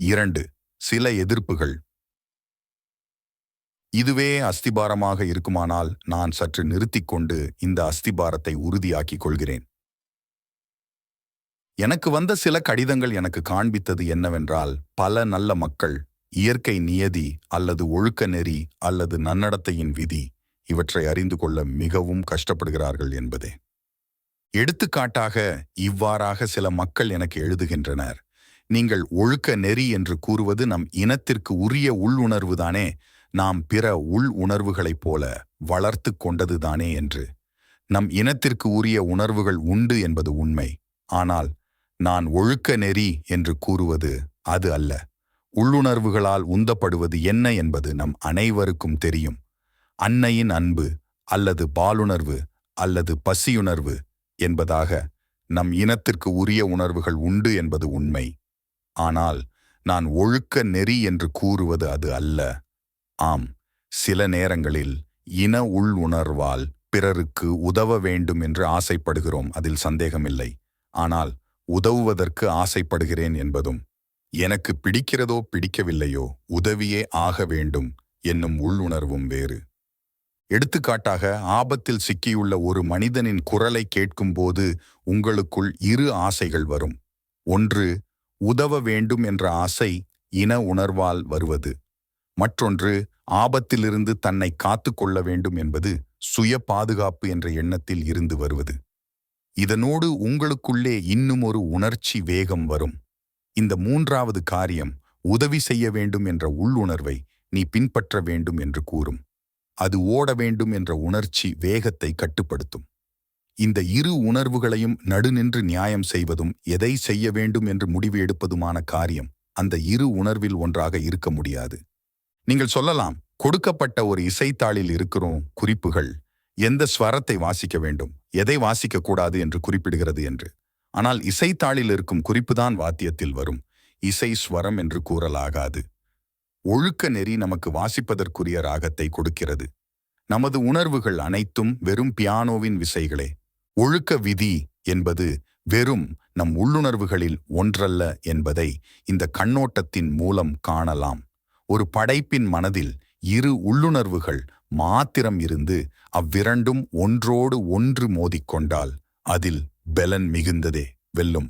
இரண்டு சில எதிர்ப்புகள். இதுவே அஸ்திபாரமாக இருக்குமானால் நான் சற்று நிறுத்திக் கொண்டு இந்த அஸ்திபாரத்தை உறுதியாக்கிக் கொள்கிறேன். எனக்கு வந்த சில கடிதங்கள் எனக்கு காண்பித்தது என்னவென்றால் பல நல்ல மக்கள் இயற்கை நியதி அல்லது ஒழுக்க நெறி அல்லது நன்னடத்தையின் விதி இவற்றை அறிந்து கொள்ள மிகவும் கஷ்டப்படுகிறார்கள் என்பதே. எடுத்துக்காட்டாக இவ்வாறாக சில மக்கள் எனக்கு எழுதுகின்றனர். நீங்கள் ஒழுக்க நெறி என்று கூறுவது நம் இனத்திற்கு உரிய உள்ளுணர்வுதானே நாம் பிற உள் உணர்வுகளைப் போல வளர்த்து கொண்டதுதானே என்று. நம் இனத்திற்கு உரிய உணர்வுகள் உண்டு என்பது உண்மை. ஆனால் நான் ஒழுக்க நெறி என்று கூறுவது அது அல்ல. உள்ளுணர்வுகளால் உந்தப்படுவது என்ன என்பது நம் அனைவருக்கும் தெரியும். அன்னையின் அன்பு அல்லது பாலுணர்வு அல்லது பசியுணர்வு என்பதாக நம் இனத்திற்கு உரிய உணர்வுகள் உண்டு என்பது உண்மை. ஆனால் நான் ஒழுக்க நெறி என்று கூறுவது அது அல்ல. ஆம் சில நேரங்களில் இன உள் உணர்வால் பிறருக்கு உதவ வேண்டும் என்று ஆசைப்படுகிறோம் அதில் சந்தேகமில்லை. ஆனால் உதவுவதற்கு ஆசைப்படுகிறேன் என்பதும் எனக்கு பிடிக்கிறதோ பிடிக்கவில்லையோ உதவியே ஆக வேண்டும் என்னும் உள்ளுணர்வும் வேறு. எடுத்துக்காட்டாக ஆபத்தில் சிக்கியுள்ள ஒரு மனிதனின் குரலை கேட்கும்போது உங்களுக்குள் இரு ஆசைகள் வரும். ஒன்று உதவ வேண்டும் என்ற ஆசை இன உணர்வால் வருவது. மற்றொன்று ஆபத்திலிருந்து தன்னை காத்து கொள்ள வேண்டும் என்பது சுய பாதுகாப்பு என்ற எண்ணத்தில் இருந்து வருவது. இதனோடு உங்களுக்குள்ளே இன்னும் ஒரு உணர்ச்சி வேகம் வரும். இந்த மூன்றாவது காரியம் உதவி செய்ய வேண்டும் என்ற உள்ளுணர்வை நீ பின்பற்ற வேண்டும் என்று கூறும். அது ஓட வேண்டும் என்ற உணர்ச்சி வேகத்தை கட்டுப்படுத்தும். இந்த இரு உணர்வுகளையும் நடுநின்று நியாயம் செய்வதும் எதை செய்ய வேண்டும் என்று முடிவு எடுப்பதுமான காரியம் அந்த இரு உணர்வில் ஒன்றாக இருக்க முடியாது. நீங்கள் சொல்லலாம் கொடுக்கப்பட்ட ஒரு இசைத்தாளில் இருக்கிறோம் குறிப்புகள் எந்த ஸ்வரத்தை வாசிக்க வேண்டும் எதை வாசிக்கக்கூடாது என்று குறிப்பிடுகிறது என்று. ஆனால் இசைத்தாளில் இருக்கும் குறிப்புதான் வாத்தியத்தில் வரும். இசை ஸ்வரம் என்று கூறலாகாது. ஒழுக்க நெறி நமக்கு வாசிப்பதற்குரிய ராகத்தை கொடுக்கிறது. நமது உணர்வுகள் அனைத்தும் வெறும் பியானோவின் விசைகளே. ஒழுக்க விதி என்பது வெறும் நம் உள்ளுணர்வுகளில் ஒன்றல்ல என்பதை இந்த கண்ணோட்டத்தின் மூலம் காணலாம். ஒரு படைப்பின் மனதில் இரு உள்ளுணர்வுகள் மாத்திரம் இருந்து அவ்விரண்டும் ஒன்றோடு ஒன்று மோதிக்கொண்டால் அதில் பெலன் மிகுந்ததே வெல்லும்.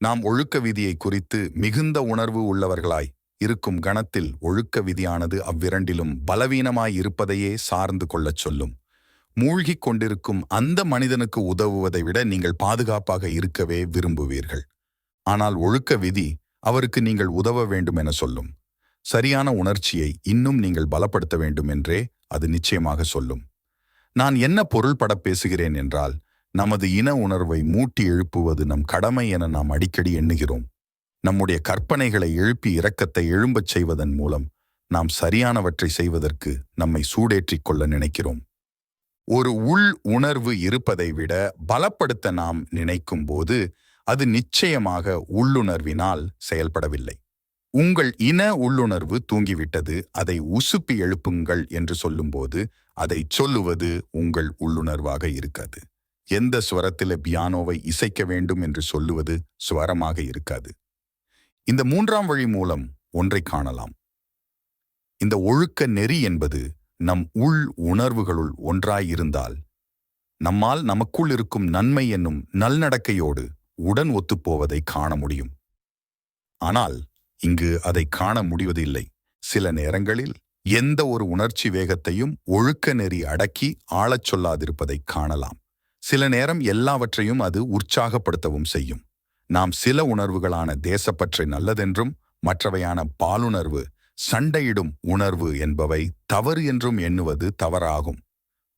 நாம் ஒழுக்க விதியை குறித்து மிகுந்த உணர்வு உள்ளவர்களாய் இருக்கும் கணத்தில் ஒழுக்க விதியானது அவ்விரண்டிலும் பலவீனமாய் இருப்பதையே சார்ந்து கொள்ளச் சொல்லும். மூழ்கிக் கொண்டிருக்கும் அந்த மனிதனுக்கு உதவுவதை விட நீங்கள் பாதுகாப்பாக இருக்கவே விரும்புவீர்கள். ஆனால் ஒழுக்க விதி அவருக்கு நீங்கள் உதவ வேண்டும் என சொல்லும். சரியான உணர்ச்சியை இன்னும் நீங்கள் பலப்படுத்த வேண்டும் என்றே அது நிச்சயமாக சொல்லும். நான் என்ன பொருள்பட பேசுகிறேன் என்றால் நமது இன உணர்வை மூட்டி எழுப்புவது நம் கடமை என நாம் அடிக்கடி எண்ணுகிறோம். நம்முடைய கற்பனைகளை எழுப்பி இரக்கத்தை எழும்பச் செய்வதன் மூலம் நாம் சரியானவற்றை செய்வதற்கு நம்மை சூடேற்றிக் கொள்ள நினைக்கிறோம். ஒரு உள் உணர்வு இருப்பதை விட பலப்படுத்த நாம் நினைக்கும் போது அது நிச்சயமாக உள்ளுணர்வினால் செயல்படவில்லை. உங்கள் இன உள்ளுணர்வு தூங்கிவிட்டது அதை உசுப்பி எழுப்புங்கள் என்று சொல்லும்போது அதை சொல்லுவது உங்கள் உள்ளுணர்வாக இருக்காது. எந்த ஸ்வரத்தில் பியானோவை இசைக்க வேண்டும் என்று சொல்லுவது ஸ்வரமாக இருக்காது. இந்த மூன்றாம் வழி மூலம் ஒன்றை காணலாம். இந்த ஒழுக்க நெறி என்பது நம் உள் உணர்வுகளுள் ஒன்றாயிருந்தால் நம்மால் நமக்குள் இருக்கும் நன்மை என்னும் நல்நடக்கையோடு உடன் ஒத்துப்போவதை காண முடியும். ஆனால் இங்கு அதை காண முடிவதில்லை. சில நேரங்களில் எந்த ஒரு உணர்ச்சி வேகத்தையும் ஒழுக்க நெறி அடக்கி ஆளச் சொல்லாதிருப்பதை காணலாம். சில நேரம் எல்லாவற்றையும் அது உற்சாகப்படுத்தவும் செய்யும். நாம் சில உணர்வுகளான தேசப்பற்றை நல்லதென்றும் மற்றவையான பாலுணர்வு சண்டையிடும் உணர்வு என்பவை தவறு என்றும் எண்ணுவது தவறாகும்.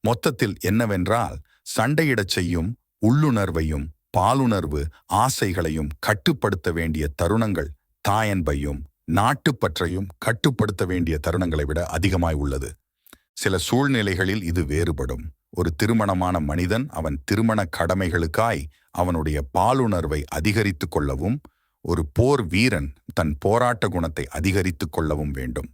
மொத்தத்தில் என்னவென்றால் சண்டையிடச் செய்யும் உள்ளுணர்வையும் பாலுணர்வு ஆசைகளையும் கட்டுப்படுத்த வேண்டிய தருணங்கள் தாயன்பையும் நாட்டுப்பற்றையும் கட்டுப்படுத்த வேண்டிய தருணங்களை விட அதிகமாய் உள்ளது. சில சூழ்நிலைகளில் இது வேறுபடும். ஒரு திருமணமான மனிதன் அவன் திருமண கடமைகளுக்காய் அவனுடைய பாலுணர்வை அதிகரித்துக் கொள்ளவும் ஒரு போர் வீரன் தன் போராட்ட குணத்தை அதிகரித்துக் கொள்ளவும் வேண்டும்.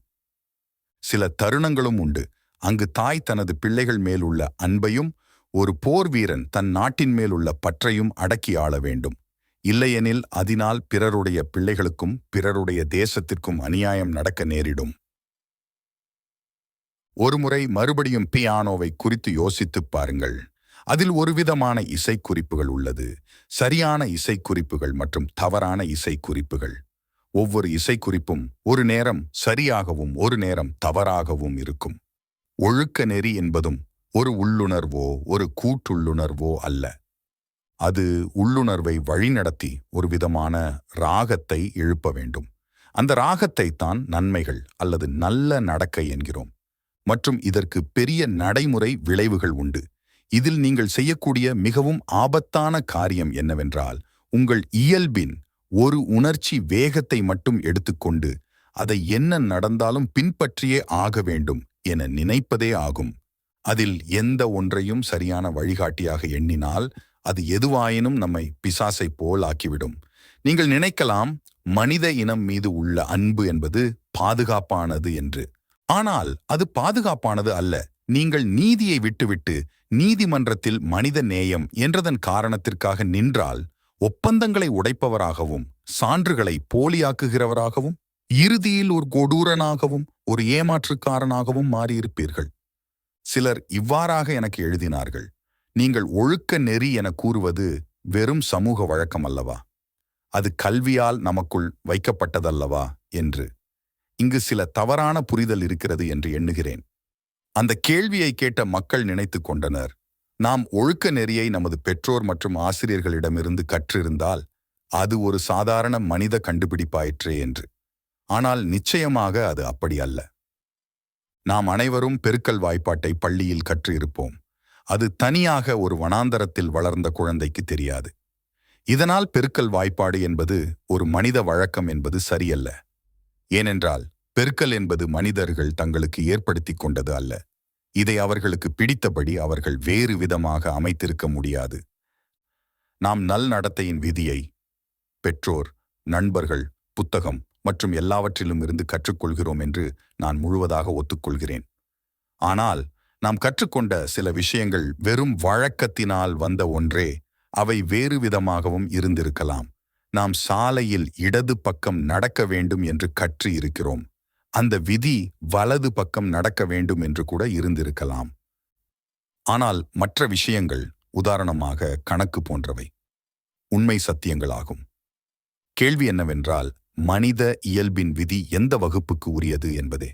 சில தருணங்களும் உண்டு. அங்கு தாய் தனது பிள்ளைகள் மேலுள்ள அன்பையும் ஒரு போர் வீரன் தன் நாட்டின் மேலுள்ள பற்றையும் அடக்கி ஆள வேண்டும். இல்லையெனில் அதனால் பிறருடைய பிள்ளைகளுக்கும் பிறருடைய தேசத்திற்கும் அநியாயம் நடக்க நேரிடும். ஒருமுறை மறுபடியும் பியானோவை குறித்து யோசித்துப் பாருங்கள். அதில் ஒருவிதமான இசைக்குறிப்புகள் உள்ளது. சரியான இசைக்குறிப்புகள் மற்றும் தவறான இசைக்குறிப்புகள். ஒவ்வொரு இசைக்குறிப்பும் ஒரு நேரம் சரியாகவும் ஒரு நேரம் தவறாகவும் இருக்கும். ஒழுக்க நெறி என்பதும் ஒரு உள்ளுணர்வோ ஒரு கூட்டுள்ளுணர்வோ அல்ல. அது உள்ளுணர்வை வழிநடத்தி ஒரு விதமான ராகத்தை எழுப்ப வேண்டும். அந்த ராகத்தை தான் நன்மைகள் அல்லது நல்ல நடக்கை என்கிறோம். மற்றும் இதற்கு பெரிய நடைமுறை விளைவுகள் உண்டு. இதில் நீங்கள் செய்யக்கூடிய மிகவும் ஆபத்தான காரியம் என்னவென்றால் உங்கள் இயல்பின் ஒரு உணர்ச்சி வேகத்தை மட்டும் எடுத்துக்கொண்டு அதை என்ன நடந்தாலும் பின்பற்றியே ஆக வேண்டும் என நினைப்பதே ஆகும். அதில் எந்த ஒன்றையும் சரியான வழிகாட்டியாக எண்ணினால் அது எதுவாயினும் நம்மை பிசாசை போல் ஆக்கிவிடும். நீங்கள் நினைக்கலாம் மனித இனம் மீது உள்ள அன்பு என்பது பாதுகாப்பானது என்று. ஆனால் அது பாதுகாப்பானது அல்ல. நீங்கள் நீதியை விட்டுவிட்டு நீதிமன்றத்தில் மனித நேயம் என்றதன் காரணத்திற்காக நின்றால் ஒப்பந்தங்களை உடைப்பவராகவும் சான்றுகளை போலியாக்குகிறவராகவும் இறுதியில் ஒரு கொடூரனாகவும் ஒரு ஏமாற்றுக்காரனாகவும் மாறியிருப்பீர்கள். சிலர் இவ்வாறாக எனக்கு எழுதினார்கள் நீங்கள் ஒழுக்க நெறி என கூறுவது வெறும் சமூக வழக்கம் அல்லவா? அது கல்வியால் நமக்குள் வைக்கப்பட்டதல்லவா? என்று. இங்கு சில தவறான புரிதல் இருக்கிறது என்று எண்ணுகிறேன். அந்த கேள்வியை கேட்ட மக்கள் நினைத்துக் கொண்டனர். நாம் ஒழுக்க நெறியை நமது பெற்றோர் மற்றும் ஆசிரியர்களிடமிருந்து கற்றிருந்தால் அது ஒரு சாதாரண மனித கண்டுபிடிப்பாயிற்றே என்று. ஆனால் நிச்சயமாக அது அப்படி அல்ல. நாம் அனைவரும் பெருக்கல் வாய்ப்பாட்டை பள்ளியில் கற்றிருப்போம். அது தனியாக ஒரு வனாந்தரத்தில் வளர்ந்த குழந்தைக்கு தெரியாது. இதனால் பெருக்கல் வாய்ப்பாடு என்பது ஒரு மனித வழக்கம் என்பது சரியல்ல. ஏனென்றால் பெருக்கல் என்பது மனிதர்கள் தங்களுக்கு ஏற்படுத்திக் கொண்டது அல்ல. இதை அவர்களுக்கு பிடித்தபடி அவர்கள் வேறு விதமாக அமைத்திருக்க முடியாது. நாம் நல் நடத்தையின் விதியை பெற்றோர் நண்பர்கள் புத்தகம் மற்றும் எல்லாவற்றிலும் இருந்து கற்றுக்கொள்கிறோம் என்று நான் முழுவதாக ஒத்துக்கொள்கிறேன். ஆனால் நாம் கற்றுக்கொண்ட சில விஷயங்கள் வெறும் வழக்கத்தினால் வந்த ஒன்றே அவை வேறு விதமாகவும் இருந்திருக்கலாம். நாம் சாலையில் இடது பக்கம் நடக்க வேண்டும் என்று கற்று இருக்கிறோம். அந்த விதி வலது பக்கம் நடக்க வேண்டும் என்று கூட இருந்திருக்கலாம். ஆனால் மற்ற விஷயங்கள் உதாரணமாக கணக்கு போன்றவை. உண்மை சத்தியங்களாகும். கேள்வி என்னவென்றால் மனித இயல்பின் விதி எந்த வகுப்புக்கு உரியது என்பதே.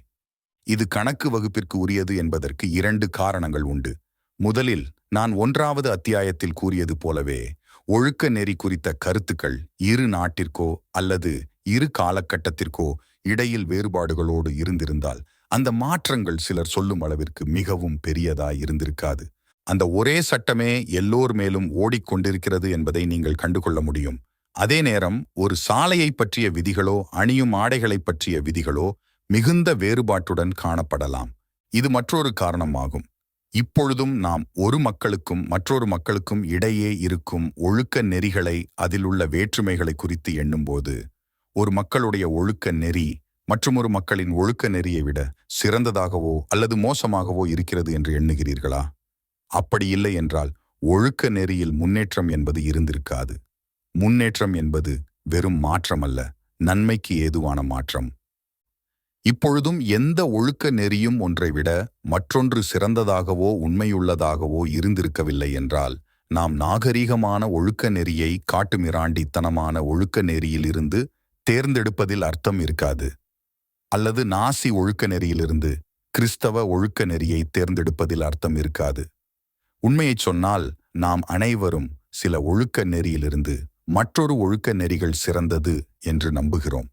இது கணக்கு வகுப்பிற்கு உரியது என்பதற்கு இரண்டு காரணங்கள் உண்டு. முதலில் நான் ஒன்றாவது அத்தியாயத்தில் கூறியது போலவே ஒழுக்க நெறி குறித்த கருத்துக்கள் இரு நாட்டிற்கோ அல்லது இரு காலகட்டத்திற்கோ இடையில் வேறுபாடுகளோடு இருந்திருந்தால் அந்த மாற்றங்கள் சிலர் சொல்லும் அளவிற்கு மிகவும் பெரியதாய் இருந்திருக்காது. அந்த ஒரே சட்டமே எல்லோர் மேலும் ஓடிக்கொண்டிருக்கிறது என்பதை நீங்கள் கண்டுகொள்ள முடியும். அதே நேரம் ஒரு சாலையை பற்றிய விதிகளோ அணியும் ஆடைகளை பற்றிய விதிகளோ மிகுந்த வேறுபாட்டுடன் காணப்படலாம். இது மற்றொரு காரணமாகும். இப்பொழுதும் நாம் ஒரு மக்களுக்கும் மற்றொரு மக்களுக்கும் இடையே இருக்கும் ஒழுக்க நெறிகளை அதிலுள்ள வேற்றுமைகளை குறித்து எண்ணும்போது ஒரு மக்களுடைய ஒழுக்க நெறி மற்றுமொரு மக்களின் ஒழுக்க நெறியை விட சிறந்ததாகவோ அல்லது மோசமாகவோ இருக்கிறது என்று எண்ணுகிறீர்களா? அப்படி இல்லை என்றால் ஒழுக்க நெறியில் முன்னேற்றம் என்பது இருந்திருக்காது. முன்னேற்றம் என்பது வெறும் மாற்றமல்ல நன்மைக்கு ஏதுவான மாற்றம். இப்பொழுதும் எந்த ஒழுக்க நெறியும் ஒன்றை விட மற்றொன்று சிறந்ததாகவோ உண்மையுள்ளதாகவோ இருந்திருக்கவில்லை என்றால் நாம் நாகரீகமான ஒழுக்க நெறியை காட்டுமிராண்டித்தனமான ஒழுக்க நெறியிலிருந்து தேர்ந்தெடுப்பதில் அர்த்தம் இருக்காது. அல்லது நாசி ஒழுக்க நெறியிலிருந்து கிறிஸ்தவ ஒழுக்க நெறியை தேர்ந்தெடுப்பதில் அர்த்தம் இருக்காது. உண்மையைச் சொன்னால் நாம் அனைவரும் சில ஒழுக்க நெறியிலிருந்து மற்றொரு ஒழுக்க நெறிகள் சிறந்தது என்று நம்புகிறோம்.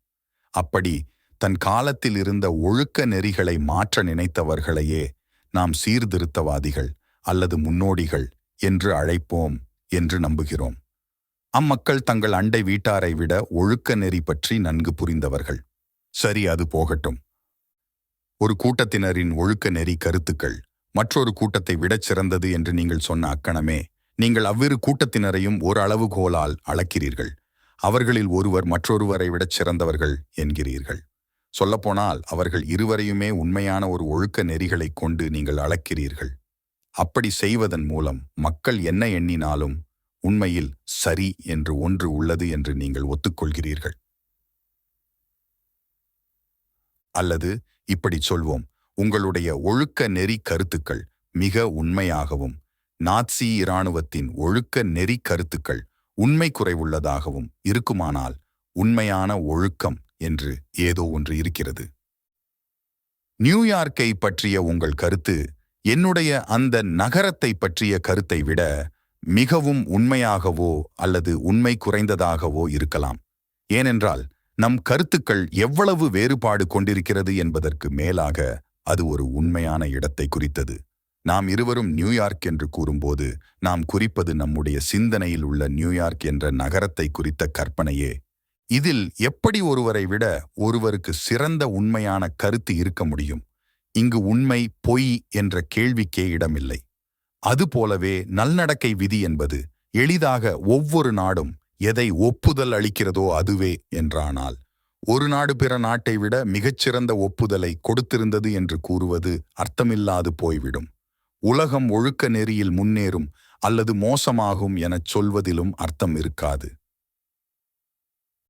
அப்படி தன் காலத்தில் இருந்த ஒழுக்க நெறிகளை மாற்ற நினைத்தவர்களையே நாம் சீர்திருத்தவாதிகள் அல்லது முன்னோடிகள் என்று அழைப்போம் என்று நம்புகிறோம். அம்மக்கள் தங்கள் அண்டை வீட்டாரை விட ஒழுக்க நெறி பற்றி நன்கு புரிந்தவர்கள். சரி அது போகட்டும். ஒரு கூட்டத்தினரின் ஒழுக்க நெறி கருத்துக்கள் மற்றொரு கூட்டத்தை விடச் சிறந்தது என்று நீங்கள் சொன்ன அக்கணமே நீங்கள் அவ்விரு கூட்டத்தினரையும் ஒரு அளவுகோலால் அளக்கிறீர்கள். அவர்களில் ஒருவர் மற்றொருவரை விடச் சிறந்தவர்கள் என்கிறீர்கள். சொல்லப்போனால் அவர்கள் இருவரையுமே உண்மையான ஒரு ஒழுக்க நெறிகளைக் கொண்டு நீங்கள் அளக்கிறீர்கள். அப்படி செய்வதன் மூலம் மக்கள் என்ன எண்ணினாலும் உண்மையில் சரி என்று ஒன்று உள்ளது என்று நீங்கள் ஒத்துக்கொள்கிறீர்கள். அல்லது இப்படி சொல்வோம் உங்களுடைய ஒழுக்க நெறி கருத்துக்கள் மிக உண்மையாகவும் நாட்சி இராணுவத்தின் ஒழுக்க நெறி கருத்துக்கள் உண்மை குறைவுள்ளதாகவும் இருக்குமானால் உண்மையான ஒழுக்கம் என்று ஏதோ ஒன்று இருக்கிறது. நியூயார்க்கை பற்றிய உங்கள் கருத்து என்னுடைய அந்த நகரத்தை பற்றிய கருத்தை விட மிகவும் உண்மையாகவோ அல்லது உண்மை குறைந்ததாகவோ இருக்கலாம். ஏனென்றால் நம் கருத்துக்கள் எவ்வளவு வேறுபாடு கொண்டிருக்கிறது என்பதற்கு மேலாக அது ஒரு உண்மையான இடத்தை குறித்தது. நாம் இருவரும் நியூயார்க் என்று கூறும்போது நாம் குறிப்பது நம்முடைய சிந்தனையில் உள்ள நியூயார்க் என்ற நகரத்தை குறித்த கற்பனையே. இதில் எப்படி ஒருவரை விட ஒருவருக்கு சிறந்த உண்மையான கருத்து இருக்க முடியும்? இங்கு உண்மை பொய் என்ற கேள்விக்கே இடமில்லை. அதுபோலவே நல்நடக்கை விதி என்பது எளிதாக ஒவ்வொரு நாடும் எதை ஒப்புதல் அளிக்கிறதோ அதுவே என்றானால் ஒரு நாடு பிற நாட்டை விட மிகச்சிறந்த ஒப்புதலை கொடுத்திருந்தது என்று கூறுவது அர்த்தமில்லாது போய்விடும். உலகம் ஒழுக்க நெறியில் முன்னேறும் அல்லது மோசமாகும் எனச் சொல்வதிலும் அர்த்தம் இருக்காது.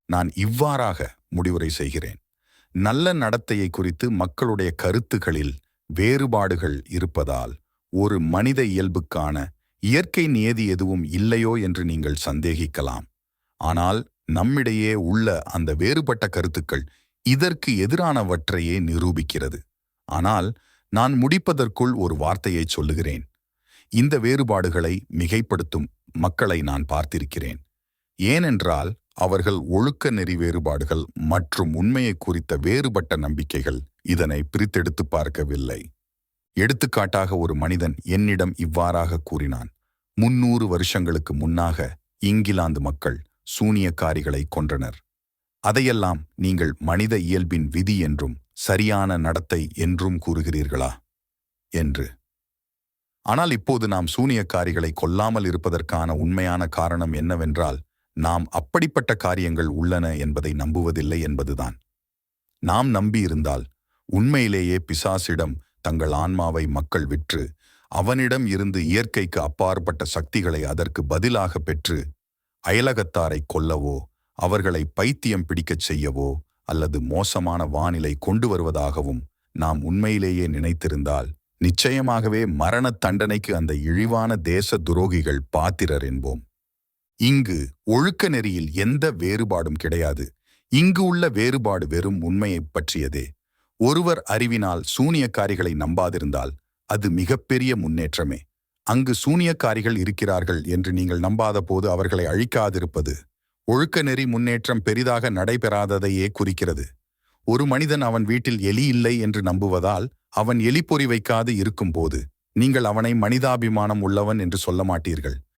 நான் இவ்வாறாக முடிவுரை செய்கிறேன். நல்ல நடத்தையை குறித்து மக்களுடைய கருத்துகளில் வேறுபாடுகள் இருப்பதால் ஒரு மனித இயல்புக்கான இயற்கை நியதி எதுவும் இல்லையோ என்று நீங்கள் சந்தேகிக்கலாம். ஆனால் நம்மிடையே உள்ள அந்த வேறுபட்ட கருத்துக்கள் இதற்கு எதிரானவற்றையே நிரூபிக்கிறது. ஆனால் நான் முடிப்பதற்குள் ஒரு வார்த்தையை சொல்லுகிறேன். இந்த வேறுபாடுகளை மிகைப்படுத்தும் மக்களை நான் பார்த்திருக்கிறேன். ஏனென்றால் அவர்கள் ஒழுக்க நெறி வேறுபாடுகள் மற்றும் உண்மையை குறித்த வேறுபட்ட நம்பிக்கைகள் இதனை பிரித்தெடுத்து பார்க்கவில்லை. எடுத்துக்காட்டாக ஒரு மனிதன் என்னிடம் இவ்வாறாக கூறினான் முன்னூறு வருஷங்களுக்கு முன்னாக இங்கிலாந்து மக்கள் சூனியக்காரிகளை கொன்றனர். அதையெல்லாம் நீங்கள் மனித இயல்பின் விதி என்றும் சரியான நடத்தை என்றும் கூறுகிறீர்களா? என்று. ஆனால் இப்போது நாம் சூனியக்காரிகளை கொல்லாமல் இருப்பதற்கான உண்மையான காரணம் என்னவென்றால் நாம் அப்படிப்பட்ட காரியங்கள் உள்ளன என்பதை நம்புவதில்லை என்பதுதான். நாம் நம்பியிருந்தால் உண்மையிலேயே பிசாசிடம் தங்கள் ஆன்மாவை மக்கள் விற்று அவனிடம் இருந்து இயற்கைக்கு அப்பாற்பட்ட சக்திகளை அதற்கு பதிலாக பெற்று அயலகத்தாரை கொல்லவோ அவர்களை பைத்தியம் பிடிக்கச் செய்யவோ அல்லது மோசமான வானிலை கொண்டு வருவதாகவும் நாம் உண்மையிலேயே நினைத்திருந்தால் நிச்சயமாகவே மரணத் தண்டனைக்கு அந்த இழிவான தேச துரோகிகள் பாத்திரர் என்போம். இங்கு ஒழுக்க நெறியில் எந்த வேறுபாடும் கிடையாது. இங்கு உள்ள வேறுபாடு வெறும் உண்மையைப் பற்றியதே. ஒருவர் அறிவினால் சூனியக்காரிகளை நம்பாதிருந்தால் அது மிகப்பெரிய முன்னேற்றமே. அங்கு சூனியக்காரிகள் இருக்கிறார்கள் என்று நீங்கள் நம்பாத போது அவர்களை அழிக்காதிருப்பது ஒழுக்க நெறி முன்னேற்றம் பெரிதாக நடைபெறாததையே குறிக்கிறது. ஒரு மனிதன் அவன் வீட்டில் எலி இல்லை என்று நம்புவதால் அவன் எலிப்பொறி வைக்காது இருக்கும்போது நீங்கள் அவனை மனிதாபிமானம் உள்ளவன் என்று சொல்ல மாட்டீர்கள்.